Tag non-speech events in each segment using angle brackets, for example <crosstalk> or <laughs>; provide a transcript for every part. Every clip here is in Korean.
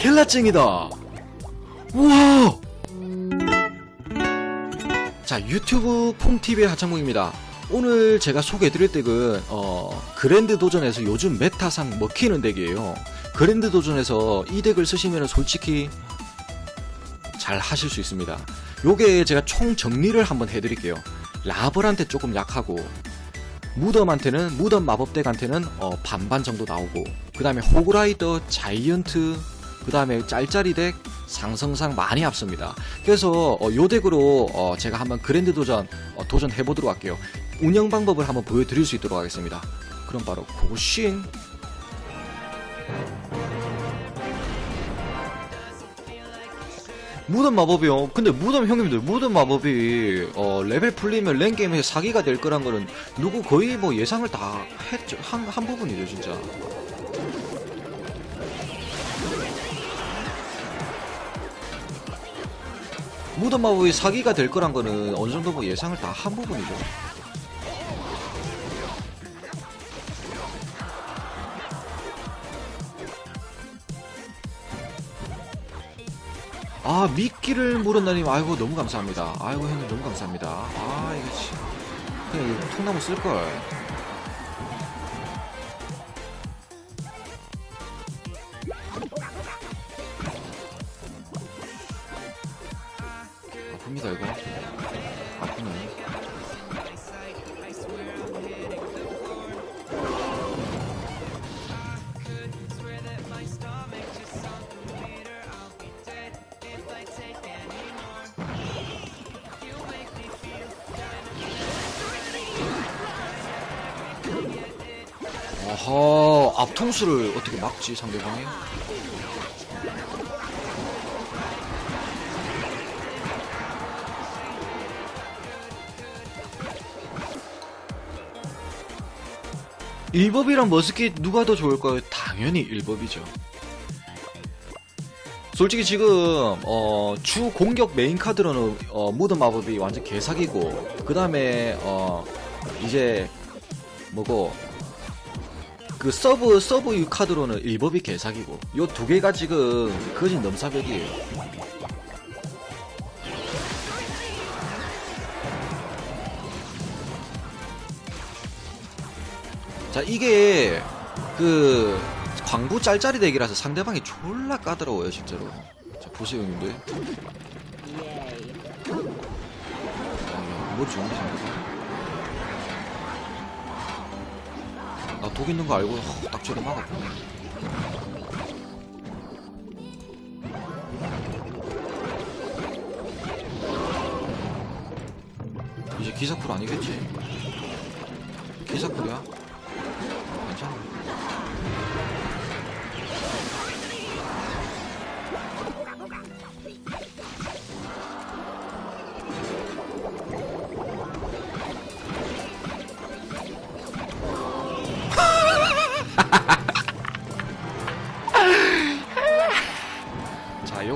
켈라찡이다. 우와. 자 유튜브 폼TV의 하창목입니다. 오늘 제가 소개해드릴 덱은 어, 그랜드 도전에서 요즘 메타상 먹히는 덱이에요. 그랜드 도전에서 이 덱을 쓰시면 솔직히 잘 하실 수 있습니다. 요게 제가 총 정리를 한번 해드릴게요. 라벌한테 조금 약하고 무덤한테는 무덤 마법덱한테는 어, 반반 정도 나오고 그 다음에 호그라이더 자이언트 그 다음에 짤짤이 덱 상성상 많이 앞섭니다. 그래서 어, 요 덱으로 어, 제가 한번 그랜드 도전 어, 도전해 보도록 할게요. 운영 방법을 한번 보여드릴 수 있도록 하겠습니다. 그럼 바로 고싱 무덤 마법이요. 근데 무덤 형님들 무덤 마법이 어, 레벨 풀리면 랭 게임에서 사기가 될 거란 거는 누구 거의 뭐 예상을 다 했죠. 한, 한 부분이죠 진짜. 무덤 마법이 사기가 될 거란 거는 어느 정도 뭐 예상을 다 한 부분이죠. 아 미끼를 물었나님 아이고 너무 감사합니다. 아이고 형님 너무 감사합니다. 아 이거 참. 그냥 이거 통나무 쓸걸 아하 앞통수를 어떻게 막지 상대방이 일법이랑 머스킷 누가 더 좋을까요? 당연히 일법이죠. 솔직히 지금 어, 주 공격 메인 카드로는 어, 무덤 마법이 완전 개사기고 그 다음에 어, 이제 뭐고 그 서브 서브 유 카드로는 일법이 개사기고 요 두 개가 지금 거진 넘사벽이에요. 자 이게 그 광부 짤짤이 덱이라서 상대방이 졸라 까다로워요 진짜로. 자 보세요 형님들. 아, 머리 좋은데 독 있는 거 알고 허, 딱 저리 막았구나. 이제 기사쿨 아니겠지? 기사쿨이야?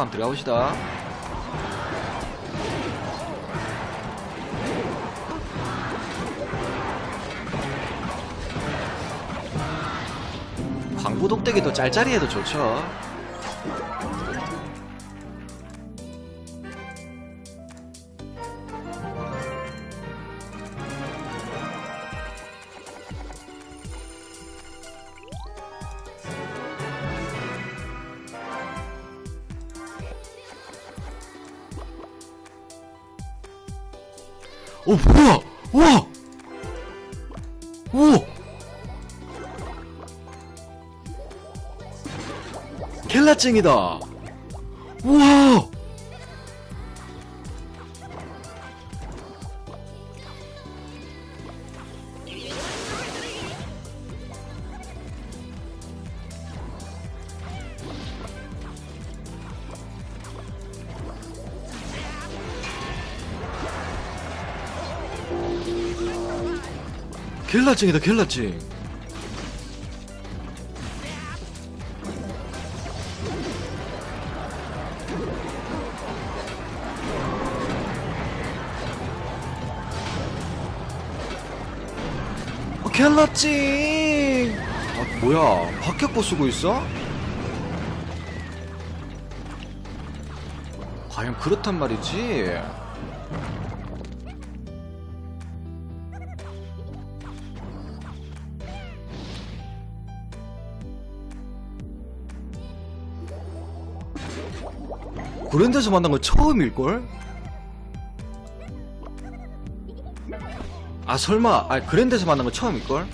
한번 들어가 봅시다. 광부 독대기 더 짤짤이해도 좋죠. 어 뭐야? 우와! 오! 켈라찡이다. 우와! 켈라찡이다 켈라찡. 어, 켈라찡! 아, 뭐야, 박격포 쓰고 있어? 과연 그렇단 말이지? 그랜드에서 만난 건 처음일걸? 아 설마 아 그랜드에서 만난 건 처음일걸?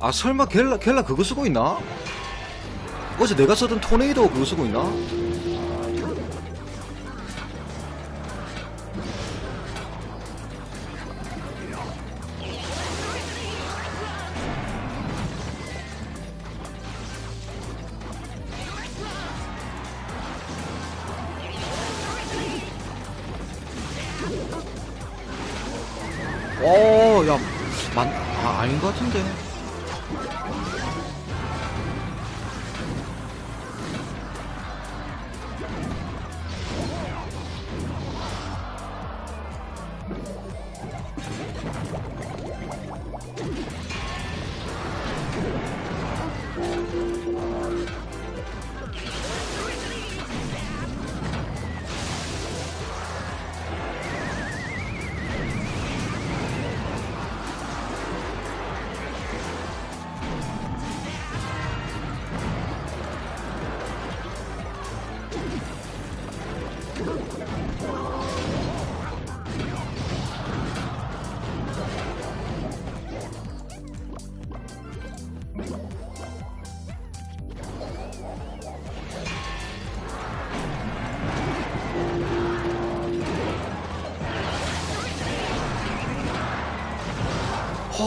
아 설마 겔라 겔라 그거 쓰고 있나? 어제 내가 쓰던 토네이도 그거 쓰고 있나?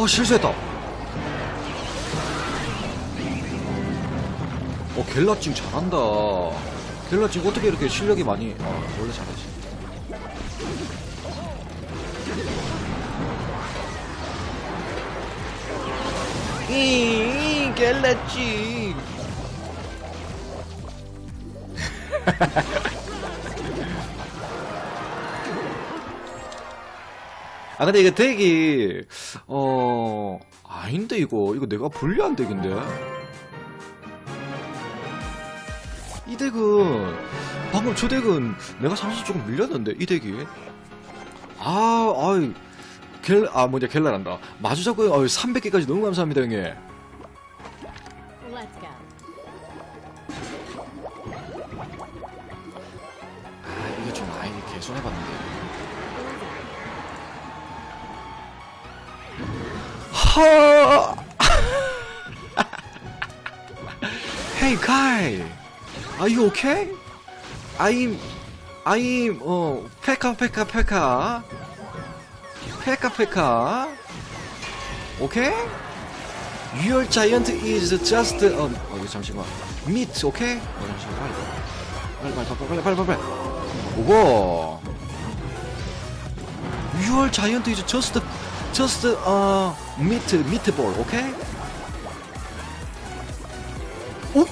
어, 실수했다. 어, 겔라찡 잘한다. 겔라찡 어떻게 이렇게 실력이 많이, 어, 원래 잘하지. 이, 겔라찡. <laughs> 아 근데 이거 덱이 어 아닌데 이거. 이거 내가 불리한 덱인데. 이 덱은 방금 저 덱은 내가 상수 조금 밀렸는데 이 덱이. 아 아이 겔아 뭐냐 겔라란다. 마주 잡고 어 300개까지 너무 감사합니다 형님 하 Hey guy Are you okay? I'm I'm 어 페카 페카 페카 페카 페카 Okay? Your giant is just 어, 어 이거 잠시만 meat okay? 어 잠시만 빨리 빨리 빨리 빨리 빨리 빨리 빨리 오고 Your giant is just just uh meat meatball okay? 어?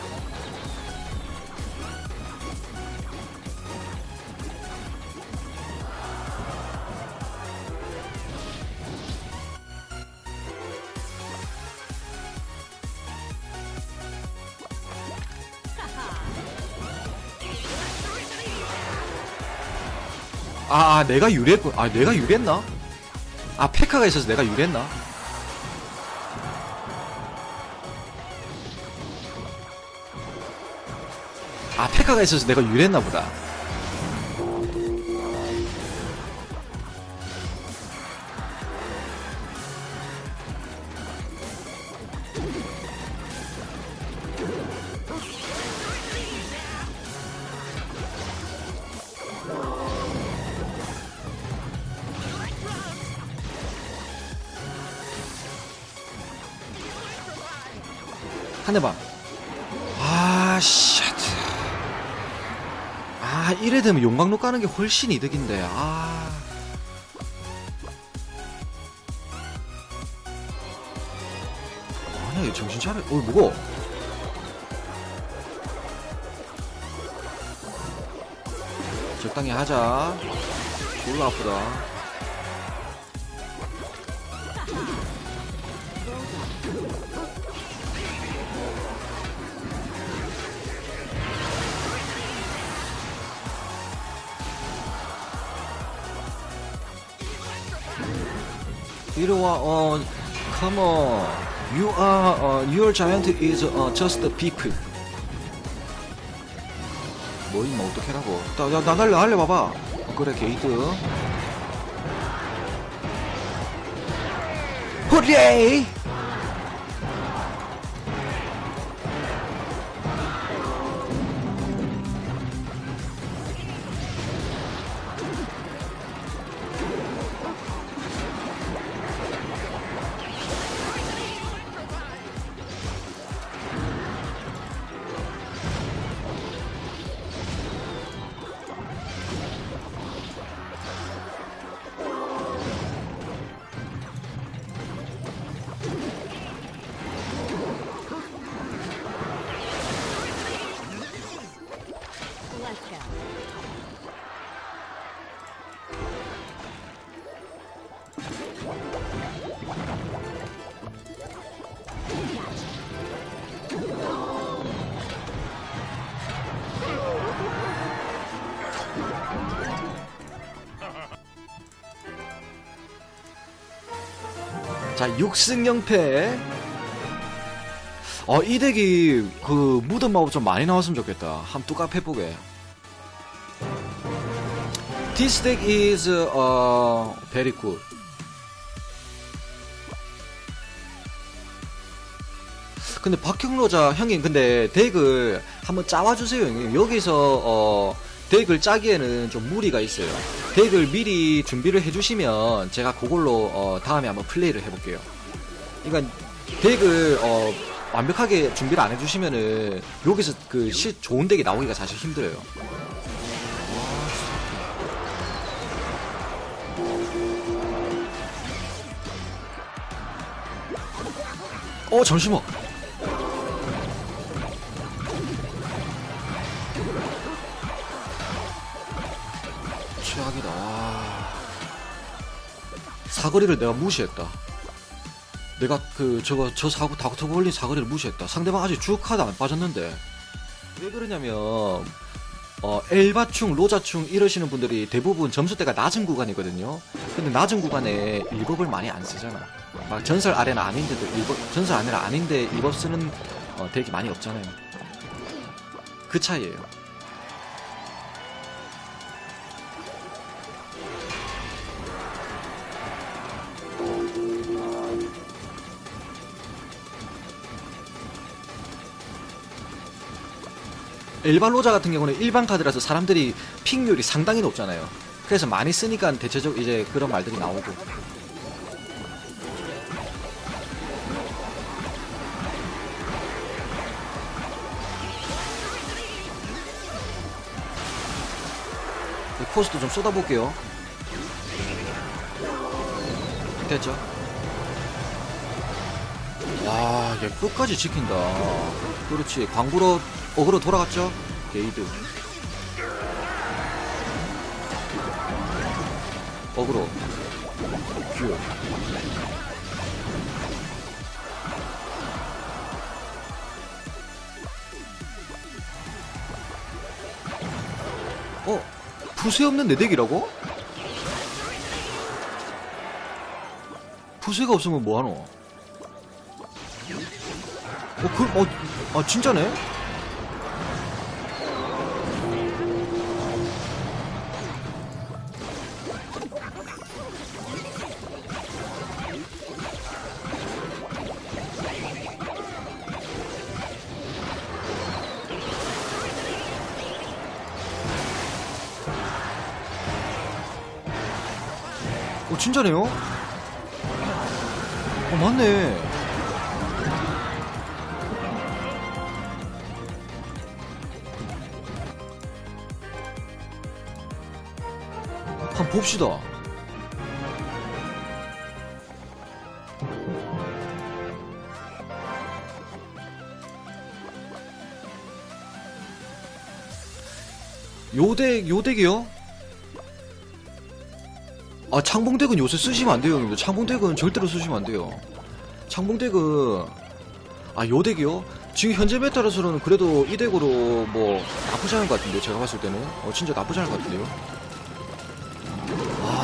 아, 아, 내가 유리했군. 아, 내가 유리했나? 아, 페카가 있어서 내가 유리했나? 아, 페카가 있어서 내가 유리했나 보다. 한 대만. 아, 쉣. 아, 이래 되면 용광로 까는 게 훨씬 이득인데, 아. 아니야, 얘 정신 차려. 어, 뭐고? 적당히 하자. 졸라 아프다. 이리 와, 어, come on. You are, 어, your giant is 어, just a peak. 뭐 임마 어떡해라고. 나, 나, 나 날려, 날려 봐봐. 어, 그래, 게이드. 호레이! 자, 6승 0패. 어, 이 덱이 그 무덤 마법 좀 많이 나왔으면 좋겠다. 한번 뚜까 해보게. This deck is uh, very good. 근데 박형로자 형님 근데 덱을 한번 짜와주세요 형님 여기서 어 덱을 짜기에는 좀 무리가 있어요. 덱을 미리 준비를 해주시면 제가 그걸로 어 다음에 한번 플레이를 해볼게요. 그러니까 덱을 어 완벽하게 준비를 안 해주시면은 여기서 그 시, 좋은 덱이 나오기가 사실 힘들어요. 어 잠시만 사거리를 내가 무시했다. 내가 그 저거 저 사고 다크터 걸린 사거리를 무시했다. 상대방 아직 주 카드 안 빠졌는데 왜 그러냐면 어 엘바충, 로자충 이러시는 분들이 대부분 점수대가 낮은 구간이거든요. 근데 낮은 구간에 일법을 많이 안 쓰잖아. 막 전설 아래는 아닌데도 일법 전설 아래는 아닌데 일법 쓰는 어, 덱이 많이 없잖아요. 그 차이예요. 일반 로자 같은 경우는 일반 카드라서 사람들이 픽률이 상당히 높잖아요. 그래서 많이 쓰니까 대체적 이제 그런 말들이 나오고. 네, 코스도 좀 쏟아볼게요. 됐죠? 와, 얘 끝까지 지킨다. 그렇지. 광부로 어그로 돌아갔죠? 게이드. 어그로. 큐. 어? 부세 없는 내 덱이라고? 부세가 없으면 뭐하노? 어, 그, 어, 아, 진짜네? 어, 진짜네요? 한번 봅시다. 요덱, 요덱이요? 아, 창봉덱은 요새 쓰시면 안 돼요, 형님들. 창봉덱은 절대로 쓰시면 안 돼요. 창봉덱은, 아, 요덱이요? 지금 현재 메타로서는 그래도 이 덱으로 뭐, 나쁘지 않은 것 같은데, 제가 봤을 때는. 어, 진짜 나쁘지 않은 것 같은데요?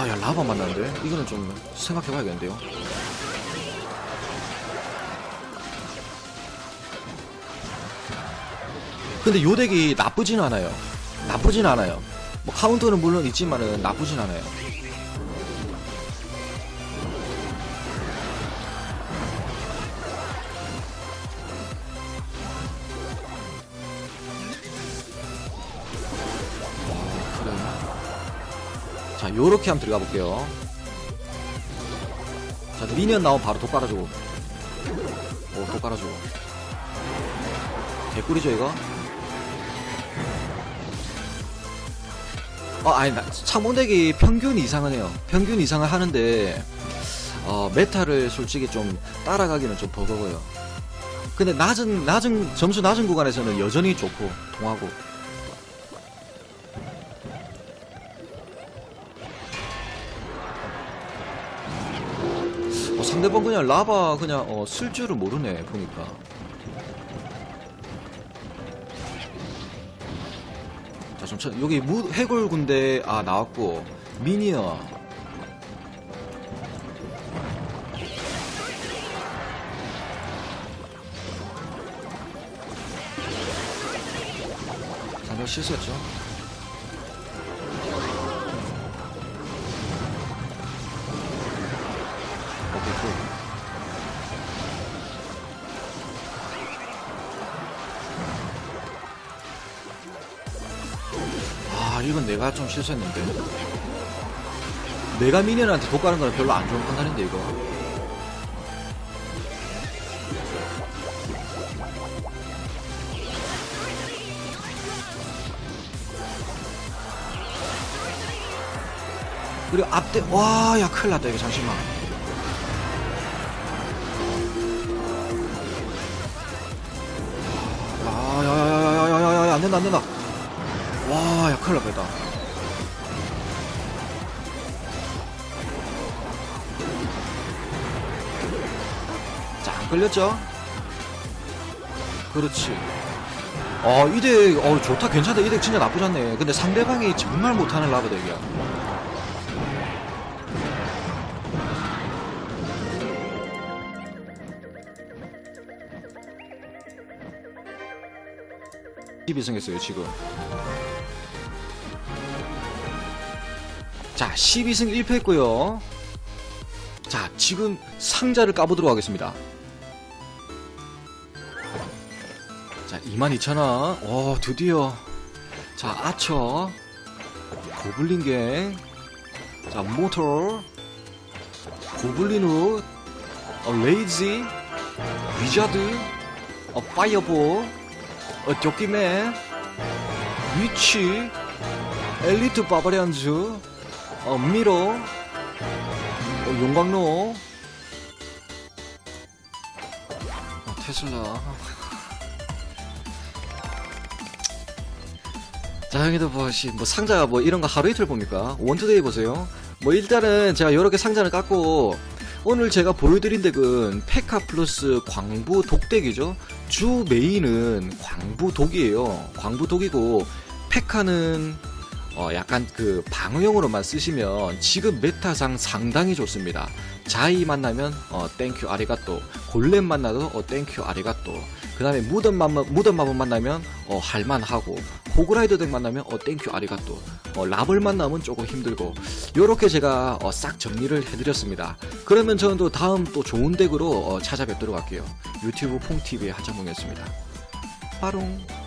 아, 아, 야, 라바 만났는데? 이거는 좀 생각해봐야겠는데요. 근데 요 덱이 나쁘진 않아요. 나쁘진 않아요. 뭐 카운터는 물론 있지만은 나쁘진 않아요. 요렇게 한번 들어가 볼게요. 자, 미니언 나오면 바로 독 깔아주고. 오, 독 깔아주고. 개꿀이죠, 이거? 어, 아니, 나, 창문덱이 평균 이상은 해요. 평균 이상을 하는데, 어, 메타를 솔직히 좀 따라가기는 좀 버거워요. 근데 낮은, 낮은, 점수 낮은 구간에서는 여전히 좋고, 통하고. 상대방 그냥 라바 그냥 어, 쓸 줄을 모르네 보니까. 자좀 쳐 여기 무, 해골 군대 아 나왔고. 미니어. 상대 실수였죠 이건 내가 좀 실수했는데. 내가 미니언한테 독가는 건 별로 안 좋은 판단인데 이거. 그리고 앞대 와야 큰일 났다 이거 잠시만. 아야야야야야야야 안된다 안된다. 큰일 날 뻔했다. 자안 끌렸죠? 그렇지. 어 이덱 어 좋다 괜찮다. 이덱 진짜 나쁘지 않네. 근데 상대방이 정말 못하는 라브 덱이야. 이 승했어요 지금 자 12승 1패 했고요. 자 지금 상자를 까보도록 하겠습니다. 자 22,000원 오 드디어. 자 아처. 고블린갱 자 모tor 고블린 우. 어, 레이지. 위자드. 어, 파이어볼. 어, 도끼맨. 위치. 엘리트 바바리안즈 어, 미로. 어, 용광로. 어, 테슬라. 자 형님들 뭐시 뭐 상자가 뭐 이런 거 하루 이틀 봅니까? 원투데이 보세요. 뭐 일단은 제가 이렇게 상자를 깎고 오늘 제가 보여드린 덱은 페카 플러스 광부 독덱이죠. 주 메인은 광부 독이에요. 광부 독이고 페카는 어 약간 그 방어용으로만 쓰시면 지금 메타상 상당히 좋습니다. 자이 만나면 어 땡큐 아리가또. 골렘 만나도 어 땡큐 아리가또. 그 다음에 무덤 마 무덤 마법 만나면 어 할만하고. 호그라이더 덱 만나면 어 땡큐 아리가또. 어 라벌 만나면 조금 힘들고. 요렇게 제가 어, 싹 정리를 해드렸습니다. 그러면 저는 또 다음 또 좋은 덱으로 어, 찾아뵙도록 할게요. 유튜브 퐁TV의 하창봉이었습니다. 빠롱